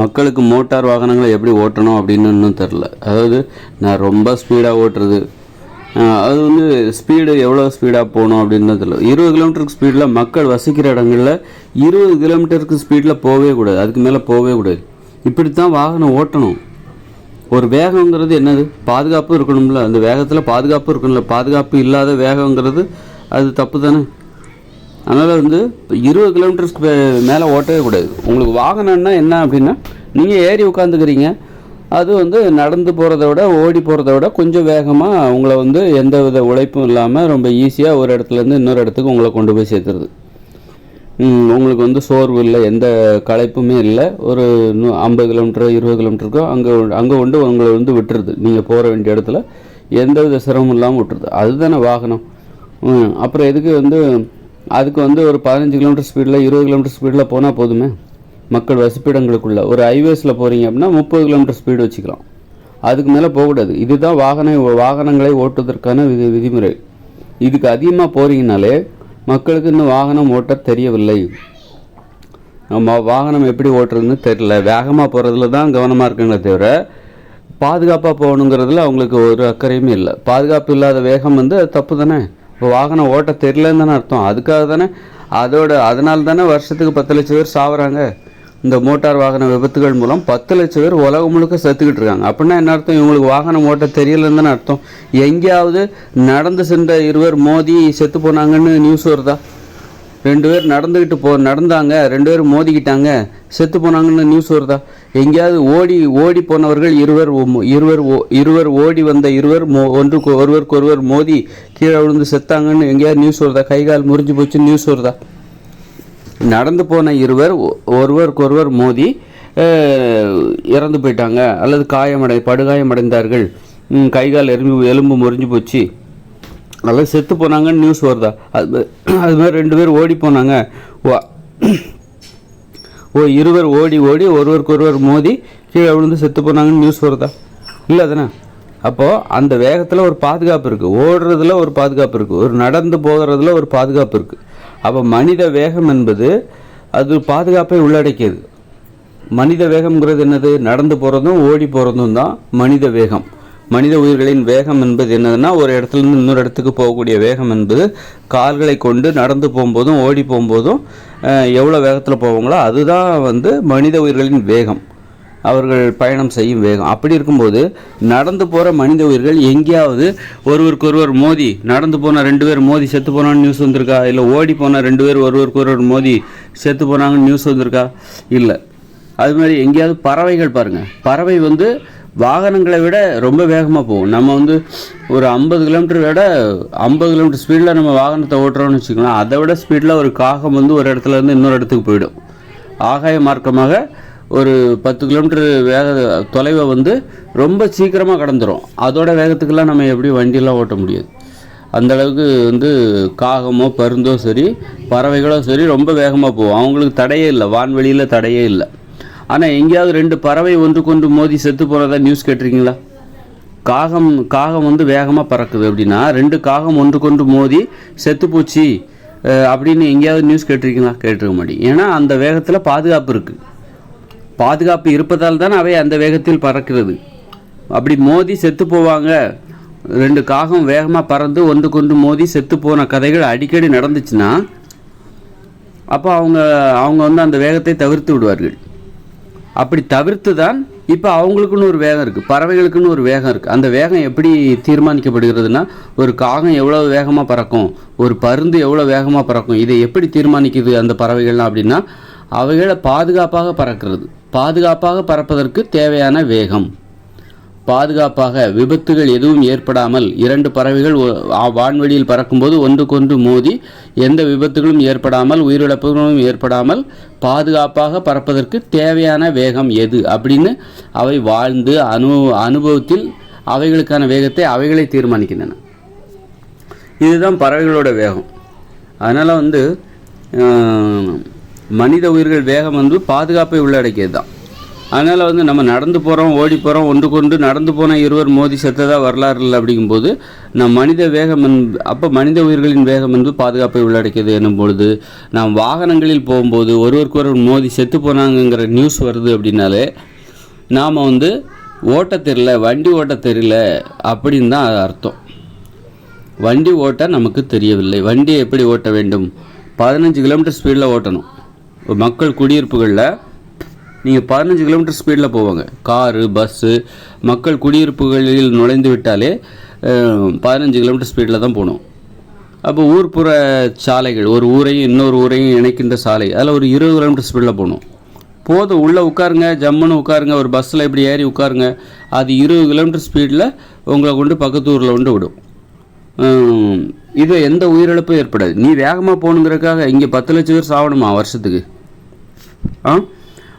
மக்களுக்கு மோட்டார் வாகனங்களை எப்படி ஓட்டணும் அப்படின்னு இன்னும் தெரில. அதாவது நான் ரொம்ப ஸ்பீடாக ஓட்டுறது. அது வந்து ஸ்பீடு எவ்வளோ ஸ்பீடாக போகணும் அப்படின்னு தெரியல இருபது கிலோமீட்டருக்கு ஸ்பீடில் மக்கள் வசிக்கிற இடங்களில் இருபது கிலோமீட்டருக்கு ஸ்பீடில் போகவே கூடாது. அதுக்கு மேலே போகவே கூடாது. இப்படி தான் வாகனம் ஓட்டணும். ஒரு வேகங்கிறது என்னது? பாதுகாப்பு இருக்கணும்ல. அந்த வேகத்தில் பாதுகாப்பு இருக்கணும்ல. பாதுகாப்பு இல்லாத வேகங்கிறது அது தப்பு தானே? அதனால் வந்து இருபது கிலோமீட்டர்ஸ்க்கு மேலே ஓட்டவே கூடாது. உங்களுக்கு வாகனம்னா என்ன அப்படின்னா நீங்கள் ஏறி உட்காந்துக்கிறீங்க அது வந்து நடந்து போகிறத விட ஓடி போகிறத விட கொஞ்சம் வேகமாக உங்களை வந்து எந்த வித உழைப்பும் இல்லாமல் ரொம்ப ஈஸியாக ஒரு இடத்துலேருந்து இன்னொரு இடத்துக்கு உங்களை கொண்டு போய் சேர்த்துருது உங்களுக்கு வந்து சோர்வு இல்லை எந்த களைப்புமே இல்லை. ஒரு ஐம்பது கிலோமீட்டர் இருபது கிலோமீட்டருக்கோ அங்கே அங்கே கொண்டு உங்களை வந்து விட்டுருது. நீங்கள் போகிற வேண்டிய இடத்துல எந்த வித சிரமம் இல்லாமல் விட்டுருது. அதுதானே வாகனம். அப்புறம் எதுக்கு வந்து அதுக்கு வந்து ஒரு பதினஞ்சு கிலோமீட்டர் ஸ்பீடில் இருபது கிலோமீட்டர் ஸ்பீடில் போனால் போதுமே. மக்கள் வசிப்பிடங்களுக்குள்ளே. ஒரு ஹைவேஸில் போகிறீங்க அப்படின்னா முப்பது கிலோமீட்டர் ஸ்பீடு வச்சுக்கலாம். அதுக்கு மேலே போகக்கூடாது. இதுதான் வாகன வாகனங்களை ஓட்டுவதற்கான விதி விதிமுறை. இதுக்கு அதிகமாக போகிறீங்கனாலே மக்களுக்கு இன்னும் வாகனம் ஓட்ட தெரியவில்லை. நம்ம வாகனம் எப்படி ஓட்டுறதுன்னு தெரியல. வேகமாக போகிறதுல தான் கவனமாக இருக்குங்களே தவிர பாதுகாப்பாக போகணுங்கிறதுல அவங்களுக்கு ஒரு அக்கறையுமே இல்லை. பாதுகாப்பு இல்லாத வேகம் வந்து தப்பு தானே? இப்போ வாகனம் ஓட்ட தெரியலன்னு தானே அர்த்தம். அதுக்காக தானே அதோட அதனால தானே வருஷத்துக்கு பத்து லட்சம் பேர் சாவறாங்க. இந்த மோட்டார் வாகன விபத்துகள் மூலம் பத்து லட்சம் பேர் உலகம் முழுக்க செத்துக்கிட்டு இருக்காங்க. அப்படின்னா என்ன அர்த்தம்? இவங்களுக்கு வாகனம் ஓட்ட தெரியலன்னு தானே அர்த்தம். எங்கேயாவது நடந்து சென்ற இருவர் மோதி செத்து போனாங்கன்னு நியூஸ் வருதா? ரெண்டு பேர் நடந்துக்கிட்டு போ நடந்தாங்க ரெண்டு பேரும் மோதிக்கிட்டாங்க செத்து போனாங்கன்னு நியூஸ் வருதா? எங்கேயாவது ஓடி ஓடி போனவர்கள் இருவர் இருவர் ஓ- இருவர் ஓடி வந்த இருவர் மோ ஒன்றுக்கு ஒருவருக்கு ஒருவர் மோதி கீழே விழுந்து செத்தாங்கன்னு எங்கேயாவது நியூஸ் வருதா? கை கால் முறிஞ்சு போச்சு நியூஸ் வருதா? நடந்து போன இருவர் ஒருவருக்கொருவர் மோதி இறந்து போயிட்டாங்க. அல்லது காயமடை படுகாயமடைந்தார்கள். ம், கை கால் எலும்பு எலும்பு முறிஞ்சு போச்சு. அல்லது செத்து போனாங்கன்னு நியூஸ் வருதா? அது அது மாதிரி ரெண்டு பேர் ஓடி போனாங்க. வா- ஓ இருவர் ஓடி ஓடி ஒருவருக்கொருவர் மோதி கீழே விழுந்து செத்து போனாங்கன்னு நியூஸ் வருதா? இல்லை தானே அப்போது அந்த வேகத்தில் ஒரு பாதுகாப்பு இருக்குது ஓடுறதுல ஒரு பாதுகாப்பு இருக்குது ஒரு நடந்து போகிறதுல ஒரு பாதுகாப்பு இருக்குது அப்போ மனித வேகம் என்பது அது பாதுகாப்பை உள்ளடக்கியது. மனித வேகம்ங்கிறது என்னது? நடந்து போகிறதும் ஓடி போகிறதும் தான் மனித வேகம். மனித உயிர்களின் வேகம் என்பது என்னதுன்னா ஒரு இடத்துலேருந்து இன்னொரு இடத்துக்கு போகக்கூடிய வேகம் என்பது கால்களை கொண்டு நடந்து போகும்போதும் ஓடி போகும்போதும் எவ்வளோ வேகத்தில் போவாங்களோ அதுதான் வந்து மனித உயிர்களின் வேகம். அவர்கள் பயணம் செய்யும் வேகம். அப்படி இருக்கும்போது நடந்து போகிற மனித உயிர்கள் எங்கேயாவது ஒருவருக்கு ஒருவர் மோதி நடந்து போன ரெண்டு பேர் மோதி செத்து போனான்னு நியூஸ் வந்திருக்கா? இல்லை ஓடி போன ரெண்டு பேர் ஒருவருக்கு ஒருவர் மோதி செத்து போனாங்கன்னு நியூஸ் வந்திருக்கா? இல்லை. அது மாதிரி எங்கேயாவது பறவைகள் பாருங்கள் பறவை வந்து வாகனங்களை விட ரொம்ப வேகமாக போகும். நம்ம வந்து ஒரு ஐம்பது கிலோமீட்டர் விட ஐம்பது கிலோமீட்டர் ஸ்பீடில் நம்ம வாகனத்தை ஓட்டுறோம்னு வச்சுக்கலாம் அதை விட ஸ்பீடில் ஒரு காகம் வந்து ஒரு இடத்துல இருந்து இன்னொரு இடத்துக்கு போயிடும். ஆகாய மார்க்கமாக ஒரு பத்து கிலோமீட்டர் வேக தொலைவை வந்து ரொம்ப சீக்கிரமாக கடந்துடும் அதோட வேகத்துக்கெல்லாம் நம்ம எப்படி வண்டியெல்லாம் ஓட்ட முடியாது. அந்த அளவுக்கு வந்து காகமோ பருந்தோ சரி பறவைகளோ சரி ரொம்ப வேகமாக போகும். அவங்களுக்கு தடையே இல்லை. வான்வெளியில் தடையே இல்லை. ஆனால் எங்கேயாவது ரெண்டு பறவை ஒன்றுக்கொன்று மோதி செத்து போகிறதா நியூஸ் கேட்டிருக்கீங்களா? காகம் காகம் வந்து வேகமாக பறக்குது அப்படின்னா ரெண்டு காகம் ஒன்று கொண்டு மோதி செத்து போச்சு அப்படின்னு எங்கேயாவது நியூஸ் கேட்டிருக்கீங்களா? கேட்டிருக்க மாட்டேங்க. ஏன்னா அந்த வேகத்தில் பாதுகாப்பு இருக்குது பாதுகாப்பு இருப்பதால் தான் அவை அந்த வேகத்தில் பறக்கிறது. அப்படி மோதி செத்து போவாங்க. ரெண்டு காகம் வேகமாக பறந்து ஒன்றுக்கொன்று மோதி செத்து போன கதைகள் அடிக்கடி நடந்துச்சுன்னா அப்போ அவங்க அவங்க வந்து அந்த வேகத்தை தவிர்த்து விடுவார்கள். அப்படி தவிர்த்து தான் இப்போ அவங்களுக்குன்னு ஒரு வேகம் இருக்குது பறவைகளுக்குன்னு ஒரு வேகம் இருக்குது அந்த வேகம் எப்படி தீர்மானிக்கப்படுகிறதுனா ஒரு காகம் எவ்வளோ வேகமாக பறக்கும் ஒரு பருந்து எவ்வளோ வேகமாக பறக்கும் இதை எப்படி தீர்மானிக்குது அந்த பறவைகள்லாம் அப்படின்னா அவைகளை பாதுகாப்பாக பறக்கிறது. பாதுகாப்பாக பறப்பதற்கு தேவையான வேகம். பாதுகாப்பாக விபத்துகள் எதுவும் ஏற்படாமல் இரண்டு பறவைகள் வான்வெளியில் பறக்கும்போது ஒன்றுக்கொன்று மோதி எந்த விபத்துகளும் ஏற்படாமல் உயிரிழப்புகளும் ஏற்படாமல் பாதுகாப்பாக பறப்பதற்கு தேவையான வேகம் எது அப்படின்னு அவை வாழ்ந்து அனு அனுபவத்தில் அவைகளுக்கான வேகத்தை அவைகளே தீர்மானிக்கின்றன. இதுதான் பறவைகளோட வேகம். அதனால் வந்து மனித உயிர்கள் வேகம் வந்து பாதுகாப்பை உள்ளடக்கியது தான். அதனால் வந்து நம்ம நடந்து போகிறோம் ஓடி போகிறோம் ஒன்று கொண்டு நடந்து போன இருவர் மோதி செத்ததாக வரலாறு இல்லை அப்படிங்கும்போது நம் மனித வேகம் என்ப அப்போ மனித உயிர்களின் வேகம் என்பது பாதுகாப்பை உள்ளடக்கியது என்னும் பொழுது நாம் வாகனங்களில் போகும்போது ஒருவருக்கொருவர் மோதி செத்து போனாங்கங்கிற நியூஸ் வருது அப்படின்னாலே நாம் வந்து ஓட்ட தெரியல வண்டி ஓட்ட தெரியல அப்படின்னு தான் அர்த்தம். வண்டி ஓட்ட நமக்கு தெரியவில்லை. வண்டியை எப்படி ஓட்ட வேண்டும்? பதினஞ்சு கிலோமீட்டர் ஸ்பீடில் ஓட்டணும். மக்கள் குடியிருப்புகளில் நீங்கள் பதினஞ்சு கிலோமீட்டர் ஸ்பீடில் போவாங்க. காரு பஸ்ஸு மக்கள் குடியிருப்புகளில் நுழைந்து விட்டாலே பதினஞ்சு கிலோமீட்டர் ஸ்பீடில் தான் போகணும். அப்போ ஊர்ப்புற சாலைகள் ஒரு ஊரையும் இன்னொரு ஊரையும் இணைக்கின்ற சாலை அதில் ஒரு இருபது கிலோமீட்டர் ஸ்பீடில் போகணும். போதும் உள்ளே உட்காருங்க ஜம்முன்னு உட்காருங்க ஒரு பஸ்ஸில் இப்படி ஏறி உட்காருங்க அது இருபது கிலோமீட்டர் ஸ்பீடில் உங்களை கொண்டு பக்கத்து ஊரில் கொண்டு விடும். இது எந்த உயிரிழப்பும் ஏற்படாது. நீ வேகமாக போகணுங்கிறதுக்காக இங்கே பத்து லட்சம் பேர் சாவணுமா வருஷத்துக்கு? ஆ?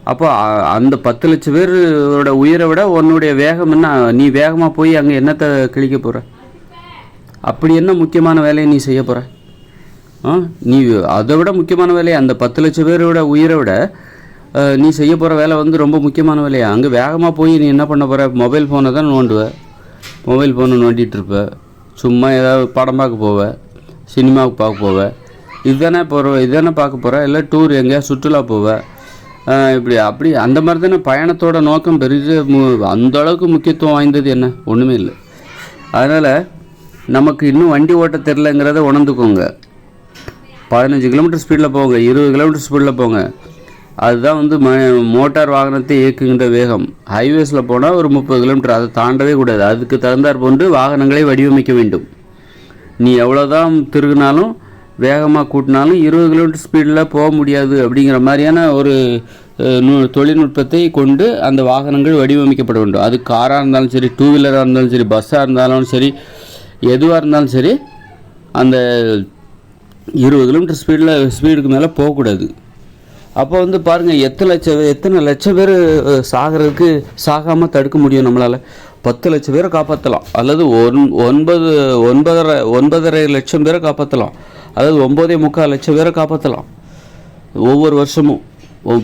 அப்போ அ- அந்த பத்து லட்சம் பேரோட உயிரை விட உன்னுடைய வேகம் என்ன? நீ வேகமாக போய் அங்கே என்னத்தை கிழிக்க போகிற அப்படி என்ன முக்கியமான வேலையை நீ செய்ய போகிற ஆ நீ அதை விட முக்கியமான வேலையை அந்த பத்து லட்சம் பேரோட உயிரை விட நீ செய்ய போகிற வேலை வந்து ரொம்ப முக்கியமான வேலையா? அங்கே வேகமாக போய் நீ என்ன பண்ண போகிற மொபைல் ஃபோனை தான் நோண்டுவ. மொபைல் ஃபோனை நோண்டிட்டு இருப்ப. சும்மா ஏதாவது படம் பார்க்க போவ. சினிமாவுக்கு பார்க்க போவ. இதுதானே போகிற இதுதானே பார்க்க போகிற இல்லை டூர் எங்கேயா சுற்றுலா போவ. இப்படி அப்படி அந்த மாதிரி தானே பயணத்தோட நோக்கம் பெரிய மு- அந்த அளவுக்கு முக்கியத்துவம் வாய்ந்தது என்ன? ஒன்றுமே இல்லை. அதனால் நமக்கு இன்னும் வண்டி ஓட்ட தெரிலங்கிறத உணர்ந்துக்கோங்க. பதினஞ்சு கிலோமீட்டர் ஸ்பீடில் போங்க இருபது கிலோமீட்டர் ஸ்பீடில் போங்க. அதுதான் வந்து ம மோட்டார் வாகனத்தை இயக்குகின்ற வேகம். ஹைவேஸில் போனால் ஒரு முப்பது கிலோமீட்டர் அதை தாண்டவே கூடாது. அதுக்கு தகுந்தாற் போன்று வாகனங்களை வடிவமைக்க வேண்டும். நீ எவ்வளோதான் திருகினாலும் வேகமாக கூட்டினாலும் இருபது கிலோமீட்டர் ஸ்பீடில் போக முடியாது அப்படிங்கிற மாதிரியான ஒரு தொழில்நுட்பத்தை கொண்டு அந்த வாகனங்கள் வடிவமைக்கப்பட வேண்டும். அது காராக இருந்தாலும் சரி டூ வீலராக இருந்தாலும் சரி பஸ்ஸாக இருந்தாலும் சரி எதுவாக இருந்தாலும் சரி அந்த இருபது கிலோமீட்டர் ஸ்பீடில் ஸ்பீடுக்கு மேலே போகக்கூடாது. அப்போ வந்து பாருங்கள் எத்தனை லட்சம் பேர் எத்தனை லட்சம் பேர் சாகிறதுக்கு சாகாமல் தடுக்க முடியும் நம்மளால். பத்து லட்சம் பேரை காப்பாற்றலாம் அல்லது ஒன் ஒன்பது ஒன்பதரை ஒன்பதரை லட்சம் பேரை காப்பாற்றலாம் அதாவது ஒம்போதே முக்கால் லட்சம் பேரை காப்பாற்றலாம் ஒவ்வொரு வருஷமும்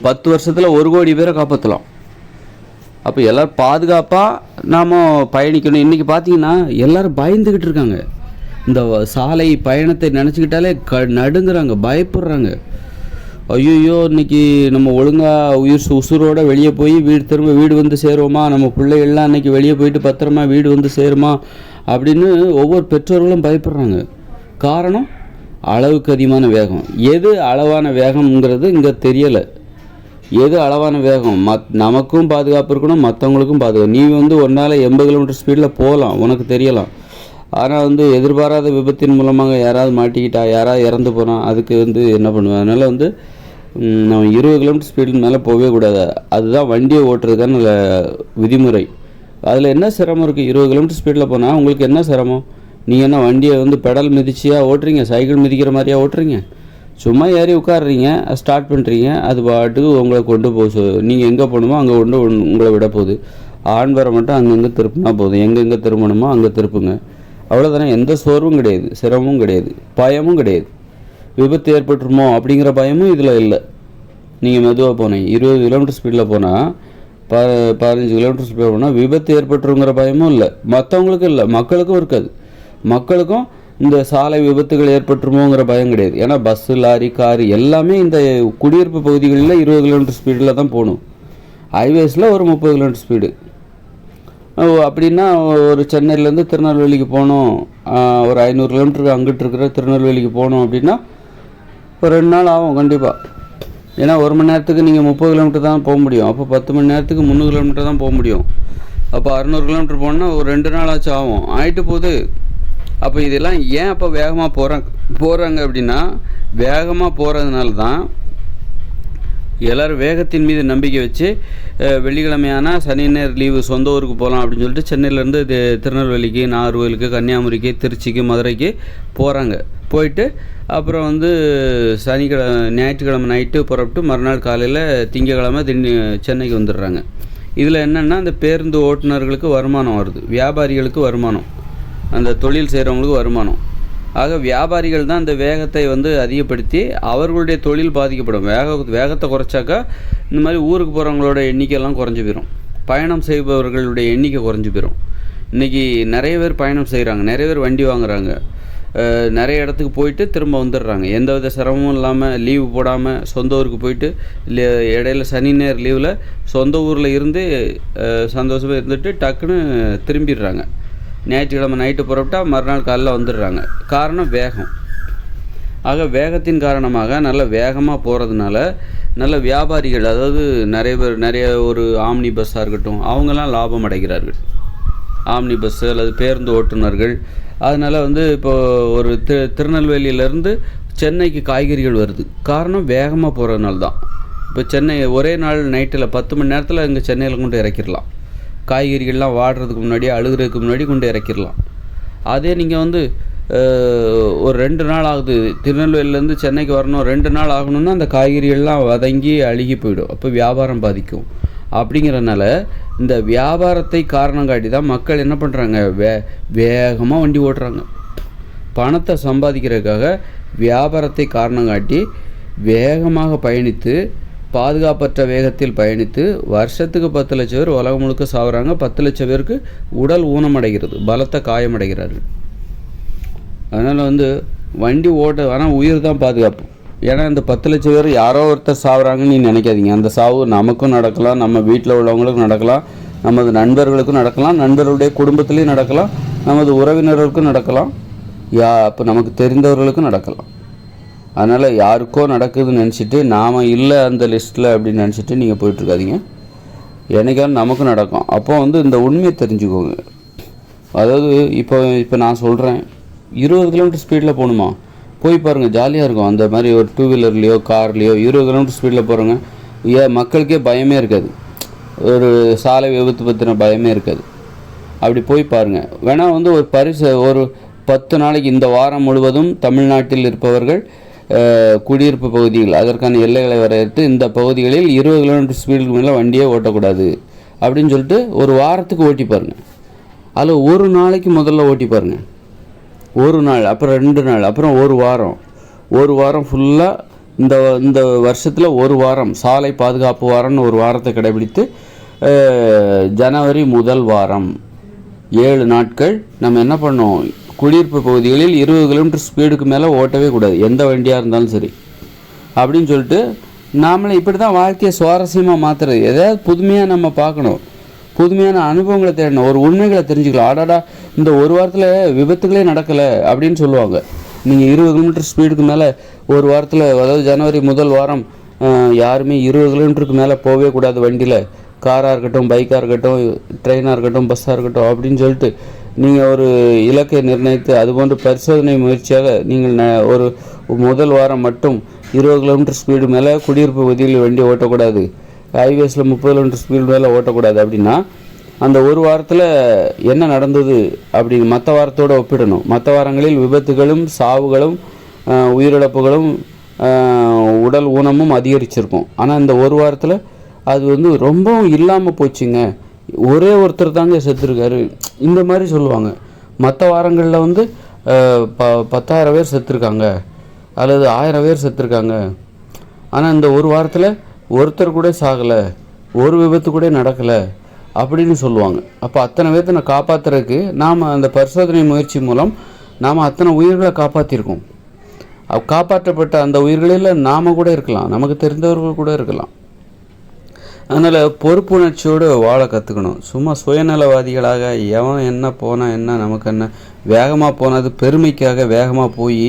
பத்து வருஷத்தில் ஒரு கோடி பேரை காப்பாற்றலாம் அப்போ எல்லோரும் பாதுகாப்பாக நாம் பயணிக்கணும். இன்றைக்கி பார்த்தீங்கன்னா எல்லோரும் பயந்துக்கிட்டு இருக்காங்க. இந்த சாலை பயணத்தை நினச்சிக்கிட்டாலே க நடுங்குறாங்க பயப்படுறாங்க. ஐயோ இன்னைக்கு நம்ம ஒழுங்காக உயிர் சு- வெளியே போய் வீடு திரும்ப வீடு வந்து சேருவோமா? நம்ம பிள்ளைகள்லாம் இன்றைக்கி வெளியே போயிட்டு பத்திரமா வீடு வந்து சேருமா? அப்படின்னு ஒவ்வொரு பெற்றோர்களும் பயப்படுறாங்க. காரணம் அளவுக்கு அதிகமான வேகம். எது அளவான வேகம்ங்கிறது இங்கே தெரியலை. எது அளவான வேகம்? மத் நமக்கும் பாதுகாப்பு இருக்கணும் மற்றவங்களுக்கும் பாதுகாப்பு. நீ வந்து ஒன்றால் எண்பது கிலோமீட்டர் ஸ்பீடில் போகலாம் உனக்கு தெரியலாம். ஆனால் வந்து எதிர்பாராத விபத்தின் மூலமாக யாராவது மாட்டிக்கிட்டா யாராவது இறந்து போனால் அதுக்கு வந்து என்ன பண்ணுவேன் அதனால் வந்து நம்ம இருபது கிலோமீட்டர் ஸ்பீடு மேலே போகவே கூடாது. அதுதான் வண்டியை ஓட்டுறதுக்கான விதிமுறை. அதில் என்ன சிரமம் இருக்குது இருபது கிலோமீட்டர் ஸ்பீடில் போனால் உங்களுக்கு என்ன சிரமம்? நீங்கள் என்ன வண்டியை வந்து பெடல் மிதிச்சியாக ஓட்டுறீங்க? சைக்கிள் மிதிக்கிற மாதிரியா ஓட்டுறீங்க? சும்மா ஏறி உட்காடுறீங்க ஸ்டார்ட் பண்ணுறீங்க அது பாட்டுக்கு உங்களை கொண்டு போக நீங்கள் எங்கே போகணுமோ அங்கே கொண்டு உங்களை விட போகுது. ஆண் வர மட்டும் அங்கங்கே திருப்பினா போதும். எங்கெங்கே திரும்பணுமோ அங்கே திருப்புங்க. அவ்வளோதானே எந்த சோர்வும் கிடையாது. சிரமமும் கிடையாது. பயமும் கிடையாது. விபத்து ஏற்பட்டுருமோ அப்படிங்கிற பயமும் இதில் இல்லை. நீங்கள் மெதுவாக போனீங்க இருபது கிலோமீட்டர் ஸ்பீடில் போனால் ப பதினஞ்சு கிலோமீட்டர் ஸ்பீடில் போனால் விபத்து ஏற்பட்டுருங்கிற பயமும் இல்லை. மற்றவங்களுக்கும் இல்லை. மக்களுக்கும் இருக்காது. மக்களுக்கும் இந்த சாலை விபத்துகள் ஏற்பட்டுருமோங்கிற பயம் கிடையாது. ஏன்னா பஸ்ஸு லாரி காரு எல்லாமே இந்த குடியிருப்பு பகுதிகளில் இருபது கிலோமீட்டர் ஸ்பீடில் தான் போகணும். ஹைவேஸில் ஒரு முப்பது கிலோமீட்டர் ஸ்பீடு ஓ, அப்படின்னா ஒரு சென்னையிலேருந்து திருநெல்வேலிக்கு போகணும். ஒரு ஐநூறு கிலோமீட்டருக்கு அங்கிட்டு இருக்கிற திருநெல்வேலிக்கு போகணும் அப்படின்னா ஒரு ரெண்டு நாள் ஆகும் கண்டிப்பாக ஏன்னா ஒரு மணி நேரத்துக்கு நீங்கள் முப்பது கிலோமீட்டர் தான் போக முடியும். அப்போ பத்து மணி நேரத்துக்கு முந்நூறு கிலோமீட்டர் தான் போக முடியும். அப்போ அறநூறு கிலோமீட்டர் போனால் ஒரு ரெண்டு நாள் ஆச்சு ஆகும். ஆகிட்டு போகுது. அப்போ இதெல்லாம் ஏன் அப்போ வேகமாக போகிறாங்க போகிறாங்க அப்படின்னா வேகமாக போகிறதுனால தான் எல்லாரும் வேகத்தின் மீது நம்பிக்கை வச்சு வெள்ளிக்கிழமையான வெள்ளிக்கிழமையானா சனி ஞாயிறு லீவு சொந்த ஊருக்கு போகலாம் அப்படின்னு சொல்லிட்டு சென்னையிலேருந்து திருநெல்வேலிக்கு நாகர்கோவிலுக்கு கன்னியாகுமரிக்கு திருச்சிக்கு மதுரைக்கு போகிறாங்க போயிட்டு அப்புறம் வந்து சனிக்கிழமை ஞாயிற்றுக்கிழமை நைட்டு புறப்பட்டு மறுநாள் காலையில் திங்கக்கிழமை திண்டி சென்னைக்கு வந்துடுறாங்க. இதில் என்னென்னா அந்த பேருந்து ஓட்டுநர்களுக்கு வருமானம் வருது. வியாபாரிகளுக்கு வருமானம். அந்த தொழில் செய்கிறவங்களுக்கு வருமானம். ஆக வியாபாரிகள் தான் இந்த வேகத்தை வந்து அதிகப்படுத்தி அவர்களுடைய தொழில் பாதிக்கப்படும். வேக வேகத்தை குறைச்சாக்கா இந்த மாதிரி ஊருக்கு போகிறவங்களோட எண்ணிக்கையெல்லாம் குறைஞ்சி போயிடும் பயணம் செய்பவர்களுடைய எண்ணிக்கை குறைஞ்சி போயிடும் இன்றைக்கி நிறைய பேர் பயணம் செய்கிறாங்க நிறைய பேர் வண்டி வாங்குகிறாங்க நிறைய இடத்துக்கு போயிட்டு திரும்ப வந்துடுறாங்க. எந்த வித சிரமமும் இல்லாமல் லீவு போடாமல் சொந்த ஊருக்கு போயிட்டு இல்லை இடையில சனி நேர் லீவில் சொந்த ஊரில் இருந்து சந்தோஷமாக இருந்துட்டு டக்குன்னு திரும்பிடுறாங்க. ஞாயிற்றுக்கிழமை நைட்டு புறப்பட்டா மறுநாள் காலைல வந்துடுறாங்க. காரணம் வேகம். ஆக வேகத்தின் காரணமாக நல்ல வேகமாக போகிறதுனால நல்ல வியாபாரிகள் அதாவது நிறைய பேர் நிறைய ஒரு ஆம்னி பஸ்ஸாக இருக்கட்டும் அவங்கெல்லாம் லாபம் அடைகிறார்கள். ஆம்னி பஸ்ஸு அல்லது பேருந்து ஓட்டுநர்கள். அதனால் வந்து இப்போ ஒரு தி திருநெல்வேலியிலேருந்து சென்னைக்கு காய்கறிகள் வருது. காரணம் வேகமாக போகிறதுனால தான் இப்போ சென்னை ஒரே நாள் நைட்டில் பத்து மணி நேரத்தில் இங்கே சென்னையில் கொண்டு இறக்கிடலாம். காய்கறிகள்லாம் வாடுறதுக்கு முன்னாடி அழுகிறதுக்கு முன்னாடி கொண்டு இறக்கிடலாம். அதே நீங்கள் வந்து ஒரு ரெண்டு நாள் ஆகுது. திருநெல்வேலியிலேருந்து சென்னைக்கு வரணும். ரெண்டு நாள் ஆகணும்னா அந்த காய்கறிகள்லாம் வதங்கி அழுகி போயிடும். அப்போ வியாபாரம் பாதிக்கும். அப்படிங்கிறனால இந்த வியாபாரத்தை காரணம் காட்டி தான் மக்கள் என்ன பண்ணுறாங்க வே வேகமாக வண்டி ஓட்டுறாங்க. பணத்தை சம்பாதிக்கிறதுக்காக வியாபாரத்தை காரணம் காட்டி வேகமாக பயணித்து பாதுகாப்பற்ற வேகத்தில் பயணித்து வருஷத்துக்கு பத்து லட்சம் பேர் உலகம் முழுக்க சாகுறாங்க பத்து லட்சம் பேருக்கு உடல் ஊனமடைகிறது. பலத்த காயமடைகிறார்கள். அதனால் வந்து வண்டி ஓட்ட ஆனால் உயிர் தான் பாதுகாப்பு. ஏன்னா இந்த பத்து லட்சம் பேர் யாரோ ஒருத்தர் சாகுறாங்கன்னு நீ நினைக்காதீங்க. அந்த சாவு நமக்கும் நடக்கலாம் நம்ம வீட்டில் உள்ளவங்களுக்கும் நடக்கலாம் நமது நண்பர்களுக்கும் நடக்கலாம் நண்பர்களுடைய குடும்பத்துலேயும் நடக்கலாம் நமது உறவினர்களுக்கும் நடக்கலாம் யா அப்போ நமக்கு தெரிந்தவர்களுக்கும் நடக்கலாம். அதனால் யாருக்கோ நடக்குதுன்னு நினச்சிட்டு நாம் இல்லை அந்த லிஸ்ட்டில் அப்படின்னு நினச்சிட்டு நீங்கள் போயிட்டுருக்காதீங்க. என்னைக்காவது நமக்கும் நடக்கும். அப்போ வந்து இந்த உண்மையை தெரிஞ்சுக்கோங்க. அதாவது இப்போ இப்போ நான் சொல்கிறேன் இருபது கிலோமீட்டர் ஸ்பீடில் போகணுமா? போய் பாருங்கள் ஜாலியாக இருக்கும். அந்த மாதிரி ஒரு டூ வீலர்லேயோ கார்லேயோ இருபது கிலோமீட்டர் ஸ்பீடில் போகிறவங்க ஏன் மக்களுக்கே பயமே இருக்காது. ஒரு சாலை விபத்து பற்றின பயமே இருக்காது. அப்படி போய் பாருங்கள் வேணால் வந்து ஒரு பரிசு ஒரு பத்து நாளைக்கு இந்த வாரம் முழுவதும் தமிழ்நாட்டில் இருப்பவர்கள் குடியிருப்பு பகுதிகள் அதற்கான எல்லைகளை வரையறுத்து இந்த பகுதிகளில் இருபது கிலோமீட்டர் ஸ்பீடுக்கு மேலே வண்டியே ஓட்டக்கூடாது அப்படின்னு சொல்லிட்டு ஒரு வாரத்துக்கு ஓட்டி பாருங்கள் அதில் ஒரு நாளைக்கு முதல்ல ஓட்டி பாருங்கள் ஒரு நாள் அப்புறம் ரெண்டு நாள் அப்புறம் ஒரு வாரம். ஒரு வாரம் ஃபுல்லாக இந்த இந்த வருஷத்தில் ஒரு வாரம் சாலை பாதுகாப்பு வாரம்னு ஒரு வாரத்தை கடைபிடித்து ஜனவரி முதல் வாரம் ஏழு நாட்கள் நம்ம என்ன பண்ணோம்? குடியிருப்பு பகுதிகளில் இருபது கிலோமீட்டர் ஸ்பீடுக்கு மேலே ஓட்டவே கூடாது. எந்த வண்டியாக இருந்தாலும் சரி. அப்படின்னு சொல்லிட்டு நாமளே இப்படி தான் வாழ்க்கையை சுவாரஸ்யமாக மாற்றுறது எதாவது புதுமையாக நம்ம பார்க்கணும். புதுமையான அனுபவங்களை தேடணும். ஒரு உண்மைகளை தெரிஞ்சுக்கலாம் ஆடாடா இந்த ஒரு வாரத்தில் விபத்துகளே நடக்கலை அப்படின்னு சொல்லுவாங்க. நீங்கள் இருபது கிலோமீட்டர் ஸ்பீடுக்கு மேலே ஒரு வாரத்தில் அதாவது ஜனவரி முதல் வாரம் யாருமே இருபது கிலோமீட்டருக்கு மேலே போகவே கூடாது வண்டியில். காராக இருக்கட்டும் பைக்காக இருக்கட்டும் ட்ரெயினாக இருக்கட்டும் பஸ்ஸாக இருக்கட்டும் அப்படின்னு சொல்லிட்டு நீங்கள் ஒரு இலக்கை நிர்ணயித்து அதுபோன்ற பரிசோதனை முயற்சியாக நீங்கள் ந- ஒரு முதல் வாரம் மட்டும் இருபது கிலோமீட்டர் ஸ்பீடு மேலே குடியிருப்பு பகுதியில் வண்டி ஓட்டக்கூடாது. ஹைவேஸில் முப்பது கிலோமீட்டர் ஸ்பீடு மேலே ஓட்டக்கூடாது. அப்படின்னா அந்த ஒரு வாரத்தில் என்ன நடந்தது அப்படி மற்ற வாரத்தோடு ஒப்பிடணும். மற்ற வாரங்களில் விபத்துகளும் சாவுகளும் உயிரிழப்புகளும் உடல் ஊனமும் அதிகரிச்சிருக்கும். ஆனால் இந்த ஒரு வாரத்தில் அது வந்து ரொம்பவும் இல்லாமல் போச்சுங்க. ஒரே ஒருத்தர் தாங்க செத்துருக்காரு. இந்த மாதிரி சொல்லுவாங்க. மற்ற வாரங்களில் வந்து ப பத்தாயிரம் பேர் செத்துருக்காங்க. அல்லது ஆயிரம் பேர் செத்துருக்காங்க. ஆனால் இந்த ஒரு வாரத்தில் ஒருத்தர் கூட சாகலை. ஒரு விபத்து கூட நடக்கலை. அப்படின்னு சொல்லுவாங்க. அப்போ அத்தனை பேர்த்த நான் காப்பாற்றுறதுக்கு நாம் அந்த பரிசோதனை முயற்சி மூலம் நாம் அத்தனை உயிர்களை காப்பாற்றிருக்கோம் காப்பாற்றப்பட்ட அந்த உயிர்களில் நாம் கூட இருக்கலாம். நமக்கு தெரிந்தவர்கள் கூட இருக்கலாம். அதனால் பொறுப்புணர்ச்சியோடு வாழ கற்றுக்கணும் சும்மா சுயநலவாதிகளாக எவன் என்ன போனால் என்ன நமக்கு என்ன வேகமாக போனது பெருமைக்காக வேகமாக போய்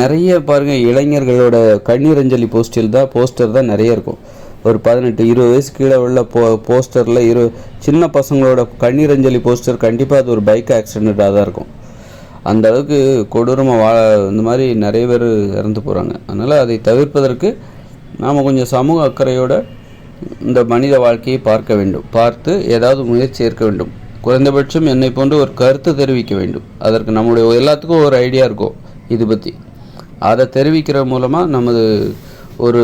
நிறைய பாருங்கள் இளைஞர்களோட கண்ணீரஞ்சலி போஸ்டில் தான் போஸ்டர் தான் நிறைய இருக்கும். ஒரு பதினெட்டு இருபது வயசு கீழே உள்ள போ போஸ்டரில் இரு சின்ன பசங்களோட கண்ணீரஞ்சலி போஸ்டர் கண்டிப்பாக அது ஒரு பைக் ஆக்சிடெண்ட்டாக தான் இருக்கும். அந்த அளவுக்கு கொடூரமாக வா இந்த மாதிரி நிறைய பேர் இறந்து போகிறாங்க அதனால் அதை தவிர்ப்பதற்கு நாம் கொஞ்சம் சமூக அக்கறையோடு இந்த மனித வாழ்க்கையை பார்க்க வேண்டும். பார்த்து ஏதாவது முயற்சி ஏற்க வேண்டும். குறைந்தபட்சம் என்னை போன்று ஒரு கருத்து தெரிவிக்க வேண்டும். அதற்கு நம்முடைய எல்லாத்துக்கும் ஒரு ஐடியா இருக்கும் இது பற்றி அதை தெரிவிக்கிற மூலமாக நமது ஒரு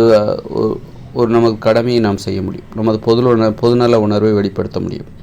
ஒரு- நமது கடமையை நாம் செய்ய முடியும். நமது பொது பொதுநல உணர்வை வெளிப்படுத்த முடியும்.